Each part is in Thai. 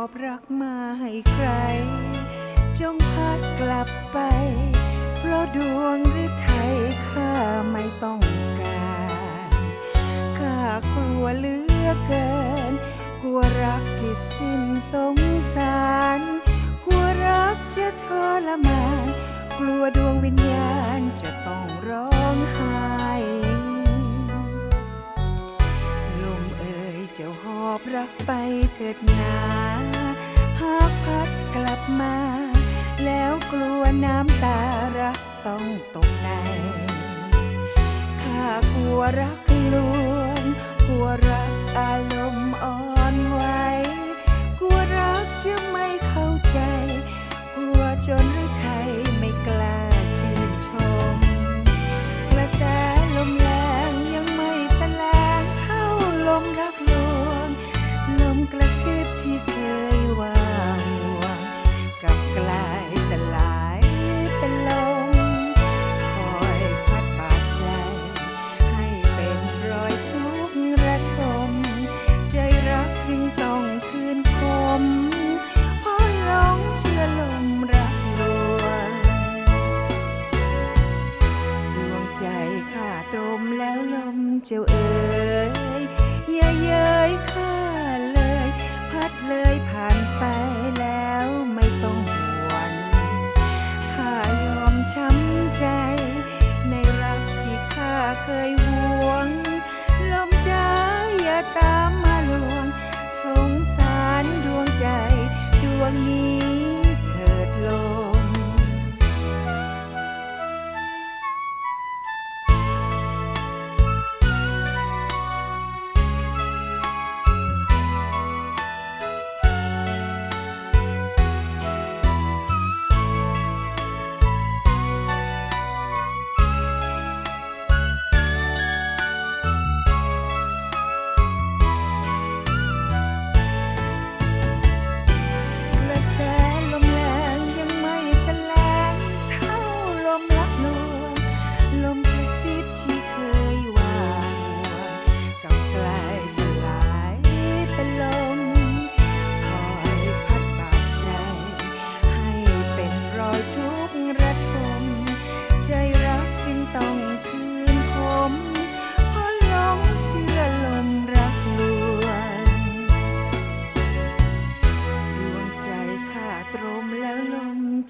อบรักมาให้ใคร จงพัดกลับไป เพราะดวงหรือไทยข้าไม่ต้องการข้ากลัวเหลือเกิน กลัวรักที่สิ้นสงสาร กลัวรักจะทรมาน กลัวดวงวิญญาณจะต้องร้องไห้ อบรักไปเถิดนาหากพักกลับมา แล้วกลัวน้ำตารักต้องตกในข้ากลัวรักลวงกลัวรัก still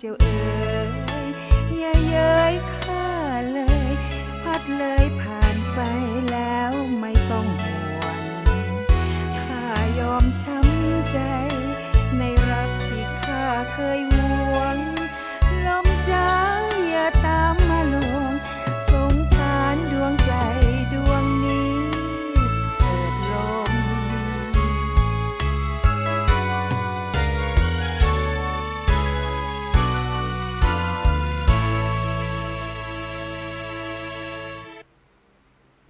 chiều ơi. Yeah, yeah,